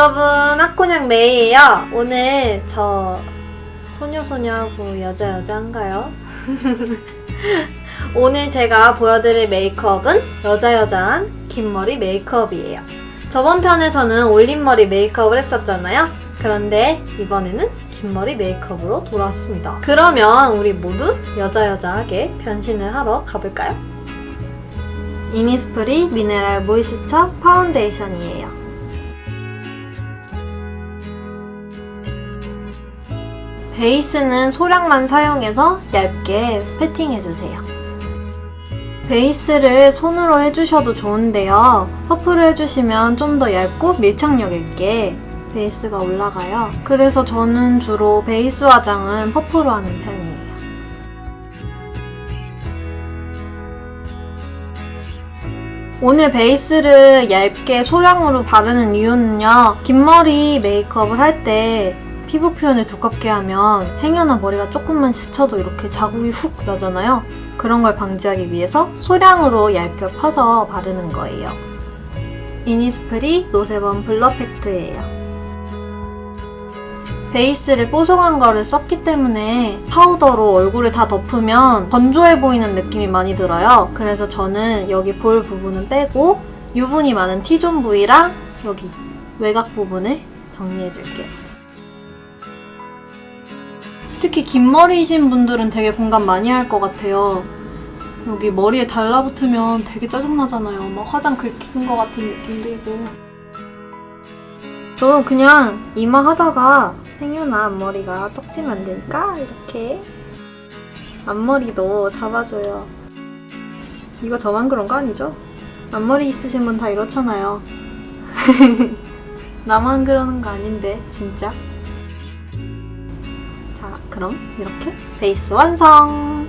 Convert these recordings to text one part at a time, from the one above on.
여러분, 학코냥 메이예요. 오늘 저 소녀소녀하고 여자 여자인가요? 오늘 제가 보여드릴 메이크업은 여자 여자한 긴 머리 메이크업이에요. 저번 편에서는 올림머리 메이크업을 했었잖아요. 그런데 이번에는 긴 머리 메이크업으로 돌아왔습니다. 그러면 우리 모두 여자 여자하게 변신을 하러 가볼까요? 이니스프리 미네랄 모이스처 파운데이션이에요. 베이스는 소량만 사용해서 얇게 패팅해주세요. 베이스를 손으로 해주셔도 좋은데요. 퍼프를 해주시면 좀 더 얇고 밀착력 있게 베이스가 올라가요. 그래서 저는 주로 베이스 화장은 퍼프로 하는 편이에요. 오늘 베이스를 얇게 소량으로 바르는 이유는요. 긴 머리 메이크업을 할 때 피부 표현을 두껍게 하면 행여나 머리가 조금만 스쳐도 이렇게 자국이 훅 나잖아요. 그런 걸 방지하기 위해서 소량으로 얇게 펴서 바르는 거예요. 이니스프리 노세범 블러 팩트예요. 베이스를 뽀송한 거를 썼기 때문에 파우더로 얼굴을 다 덮으면 건조해 보이는 느낌이 많이 들어요. 그래서 저는 여기 볼 부분은 빼고 유분이 많은 T존 부위랑 여기 외곽 부분을 정리해 줄게요. 특히 긴 머리이신 분들은 되게 공감 많이 할 것 같아요. 여기 머리에 달라붙으면 되게 짜증나잖아요. 막 화장 긁힌 것 같은 느낌 들고. 저는 그냥 이마 하다가 행여나 앞머리가 떡지면 안 되니까 이렇게 앞머리도 잡아줘요. 이거 저만 그런 거 아니죠? 앞머리 있으신 분 다 이렇잖아요. 나만 그러는 거 아닌데 진짜. 자, 그럼 이렇게 베이스 완성!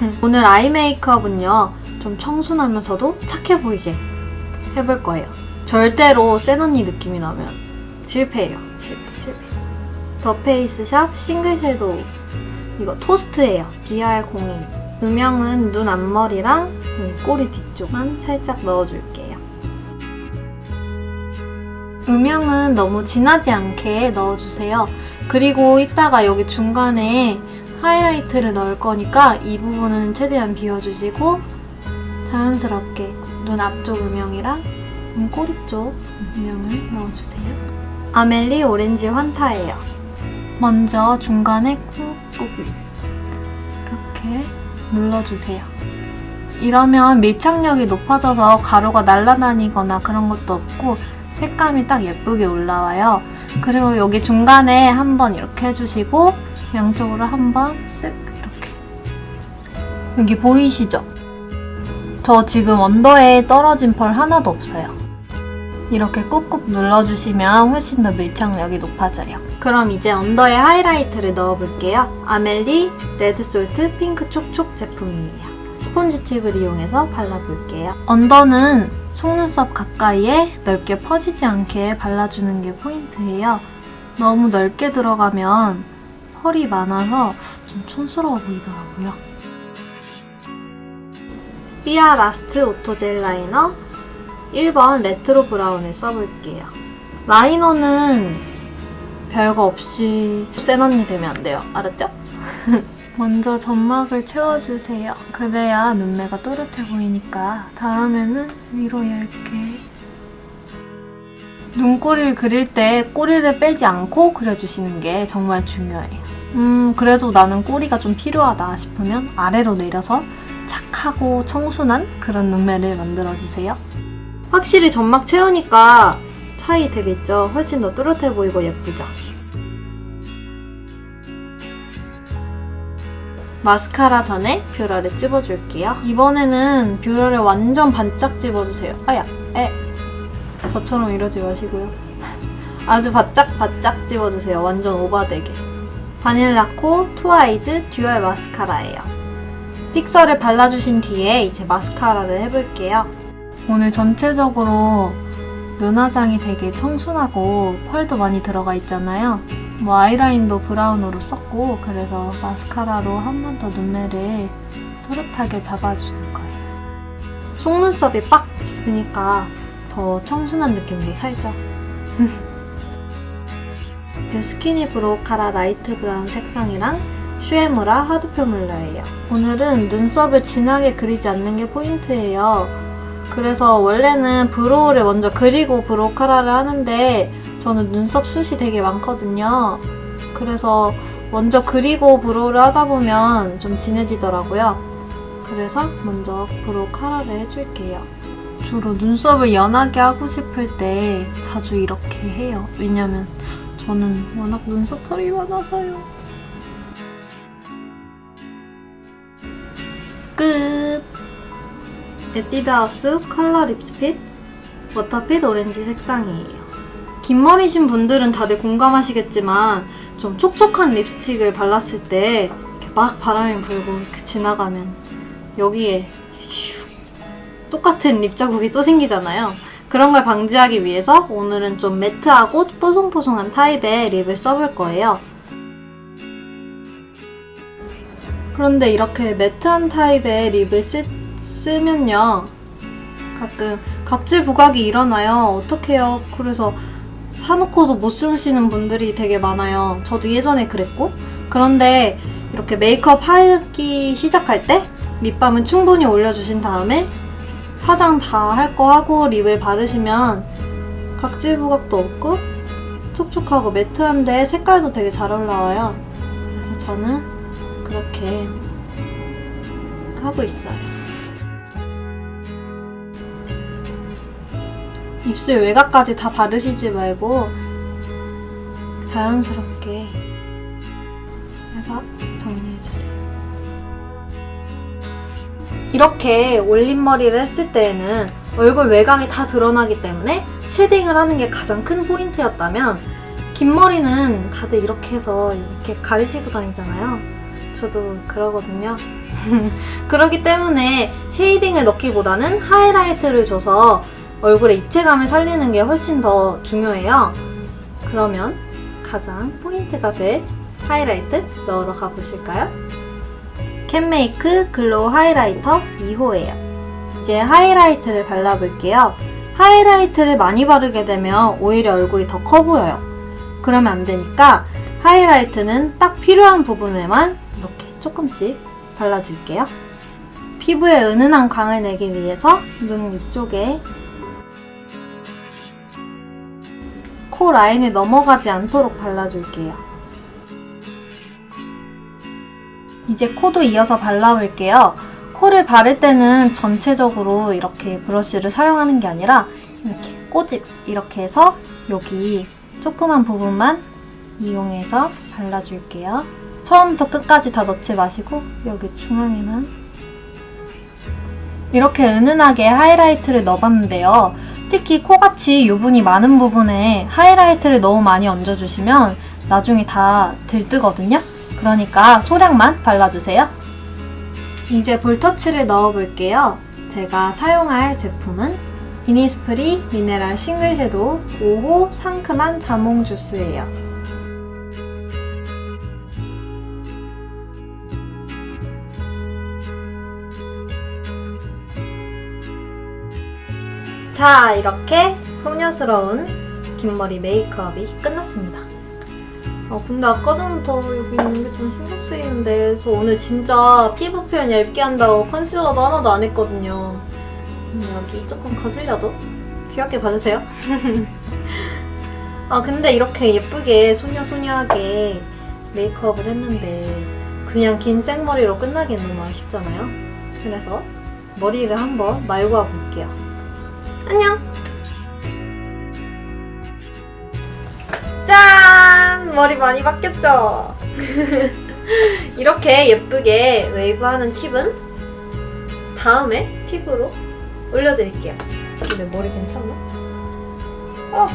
오늘 아이 메이크업은요, 좀 청순하면서도 착해 보이게 해볼 거예요. 절대로 센 언니 느낌이 나면 실패해요. 실패, 실패. 더 페이스샵 싱글 섀도우. 이거 토스트예요. BR02. 음영은 눈 앞머리랑 꼬리 뒤쪽만 살짝 넣어줄게요. 음영은 너무 진하지 않게 넣어주세요. 그리고 이따가 여기 중간에 하이라이트를 넣을 거니까 이 부분은 최대한 비워주시고 자연스럽게 눈 앞쪽 음영이랑 눈 꼬리 쪽 음영을 넣어주세요. 아멜리 오렌지 환타예요. 먼저 중간에 꾹꾹 이렇게 눌러주세요. 이러면 밀착력이 높아져서 가루가 날아다니거나 그런 것도 없고 색감이 딱 예쁘게 올라와요. 그리고 여기 중간에 한번 이렇게 해주시고 양쪽으로 한번 쓱 이렇게 여기 보이시죠? 저 지금 언더에 떨어진 펄 하나도 없어요. 이렇게 꾹꾹 눌러주시면 훨씬 더 밀착력이 높아져요. 그럼 이제 언더에 하이라이트를 넣어볼게요. 아멜리 레드솔트 핑크 촉촉 제품이에요. 스폰지 팁을 이용해서 발라볼게요. 언더는 속눈썹 가까이에 넓게 퍼지지 않게 발라주는 게 포인트예요. 너무 넓게 들어가면 펄이 많아서 좀 촌스러워 보이더라고요. 삐아 라스트 오토젤 라이너 1번 레트로 브라운을 써볼게요. 라이너는 별거 없이 센 언니 되면 안 돼요. 알았죠? 먼저 점막을 채워주세요. 그래야 눈매가 또렷해 보이니까 다음에는 위로 얇게 눈꼬리를 그릴 때 꼬리를 빼지 않고 그려주시는 게 정말 중요해요. 음, 그래도 나는 꼬리가 좀 필요하다 싶으면 아래로 내려서 착하고 청순한 그런 눈매를 만들어주세요. 확실히 점막 채우니까 차이 되겠죠? 훨씬 더 또렷해 보이고 예쁘죠? 마스카라 전에 뷰러를 찝어줄게요. 이번에는 뷰러를 완전 반짝 찝어주세요. 아야, 에. 저처럼 이러지 마시고요. 아주 바짝 바짝 찝어주세요. 완전 오바되게. 바닐라코 투아이즈 듀얼 마스카라예요. 픽서를 발라주신 뒤에 이제 마스카라를 해볼게요. 오늘 전체적으로 눈화장이 되게 청순하고 펄도 많이 들어가 있잖아요. 뭐 아이라인도 브라운으로 썼고 그래서 마스카라로 한 번 더 눈매를 또렷하게 잡아주는 거예요. 속눈썹이 빡 있으니까 더 청순한 느낌도 살죠. 이 스키니 브로카라 라이트 브라운 색상이랑 슈에무라 하드 표물러예요. 오늘은 눈썹을 진하게 그리지 않는 게 포인트예요. 그래서 원래는 브로우를 먼저 그리고 브로카라를 하는데 저는 눈썹 숱이 되게 많거든요. 그래서 먼저 그리고 브로우를 하다 보면 좀 진해지더라고요. 그래서 먼저 브로카라를 해줄게요. 주로 눈썹을 연하게 하고 싶을 때 자주 이렇게 해요. 왜냐면 저는 워낙 눈썹 털이 많아서요. 끝! 에뛰드하우스 컬러 립스핏 워터핏 오렌지 색상이에요. 긴 머리신 분들은 다들 공감하시겠지만 좀 촉촉한 립스틱을 발랐을 때 막 바람이 불고 지나가면 여기에 슉 똑같은 립 자국이 또 생기잖아요. 그런 걸 방지하기 위해서 오늘은 좀 매트하고 뽀송뽀송한 타입의 립을 써볼 거예요. 그런데 이렇게 매트한 타입의 립을 쓰, 쓰면요. 가끔 각질 부각이 일어나요. 어떡해요. 그래서 사놓고도 못 쓰시는 분들이 되게 많아요. 저도 예전에 그랬고. 그런데 이렇게 메이크업 하기 시작할 때 립밤은 충분히 올려주신 다음에 화장 다 할 거 하고 립을 바르시면 각질 부각도 없고 촉촉하고 매트한데 색깔도 되게 잘 올라와요. 그래서 저는 그렇게 하고 있어요. 입술 외곽까지 다 바르시지 말고 자연스럽게 외곽 정리해주세요. 이렇게 올림머리를 했을 때에는 얼굴 외곽이 다 드러나기 때문에 쉐딩을 하는 게 가장 큰 포인트였다면 긴 머리는 다들 이렇게 해서 이렇게 가리시고 다니잖아요. 저도 그러거든요. 그렇기 때문에 쉐이딩을 넣기보다는 하이라이트를 줘서 얼굴의 입체감을 살리는 게 훨씬 더 중요해요. 그러면 가장 포인트가 될 하이라이트 넣으러 가보실까요? 캔메이크 글로우 하이라이터 2호예요. 이제 하이라이트를 발라볼게요. 하이라이트를 많이 바르게 되면 오히려 얼굴이 더 커 보여요. 그러면 안 되니까 하이라이트는 딱 필요한 부분에만 이렇게 조금씩 발라줄게요. 피부에 은은한 광을 내기 위해서 눈 위쪽에 코 라인을 넘어가지 않도록 발라줄게요. 이제 코도 이어서 발라볼게요. 코를 바를 때는 전체적으로 이렇게 브러쉬를 사용하는 게 아니라 이렇게 꼬집 이렇게 해서 여기 조그만 부분만 이용해서 발라줄게요. 처음부터 끝까지 다 넣지 마시고 여기 중앙에만 이렇게 은은하게 하이라이트를 넣어봤는데요. 특히 코같이 유분이 많은 부분에 하이라이트를 너무 많이 얹어주시면 나중에 다 들뜨거든요. 그러니까 소량만 발라주세요. 이제 볼터치를 넣어볼게요. 제가 사용할 제품은 이니스프리 미네랄 싱글 섀도우 5호 상큼한 자몽 주스예요. 자, 이렇게 소녀스러운 긴머리 메이크업이 끝났습니다. 어, 근데 아까 전부터 여기 있는 게 좀 신경 쓰이는데 저 오늘 진짜 피부 표현 얇게 한다고 컨실러도 하나도 안 했거든요. 음, 여기 조금 거슬려도 귀엽게 봐주세요. 아 근데 이렇게 예쁘게 소녀소녀하게 메이크업을 했는데 그냥 긴 생머리로 끝나기엔 너무 아쉽잖아요. 그래서 머리를 한번 말고 와볼게요. 안녕! 짠! 머리 많이 바뀌었죠? 이렇게 예쁘게 웨이브하는 팁은 다음에 팁으로 올려드릴게요. 근데 머리 괜찮나? 어!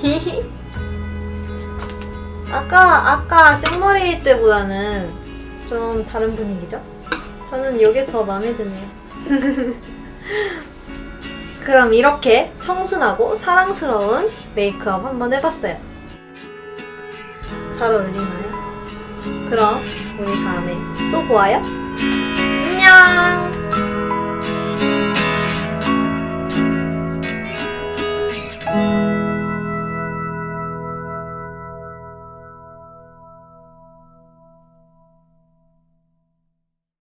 히히. 아까, 아까 생머리 때보다는 좀 다른 분위기죠? 저는 이게 더 마음에 드네요. 그럼 이렇게 청순하고 사랑스러운 메이크업 한번 해봤어요. 잘 어울리나요? 그럼 우리 다음에 또 보아요. 안녕!